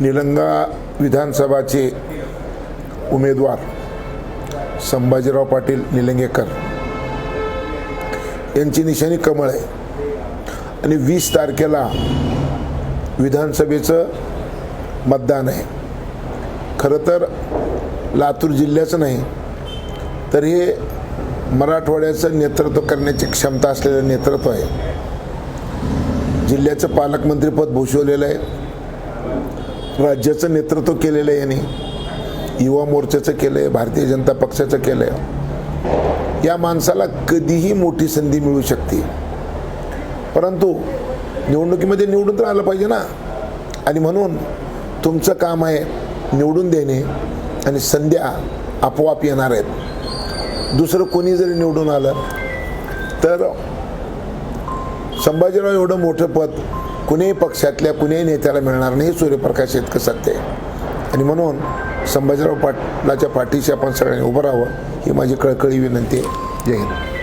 निलंगा विधानसभाचे उमेदवार संभाजीराव पाटील निलंगेकर. यांची निशाणी कमळ आहे. आणि वीस तारखेला विधानसभेचं मतदान आहे. खरं तर लातूर जिल्ह्याचं नाही तर हे मराठवाड्याचं नेतृत्व करण्याची क्षमता असलेलं नेतृत्व आहे. जिल्ह्याचं पालकमंत्रीपद भूषवलेलं आहे. राज्याचं नेतृत्व केलेलं आहे यांनी. युवा मोर्चाचं केलं आहे भारतीय जनता पक्षाचं केलं आहे या माणसाला कधीही मोठी संधी मिळू शकते. परंतु निवडणुकीमध्ये निवडून तर आलं पाहिजे ना. आणि म्हणून तुमचं काम आहे निवडून देणे आणि संध्या आपोआप येणार आहेत. दुसरं कोणी जरी निवडून आलं तर संभाजीराव एवढं मोठं पद कुणीही पक्षातल्या कुणीही नेत्याला मिळणार नाही सूर्यप्रकाश इतकं सत्य आहे. आणि म्हणून संभाजीराव पाटलाच्या पाठीशी आपण सगळ्यांनी उभं राहावं ही माझी कळकळी विनंती आहे. जय हिंद.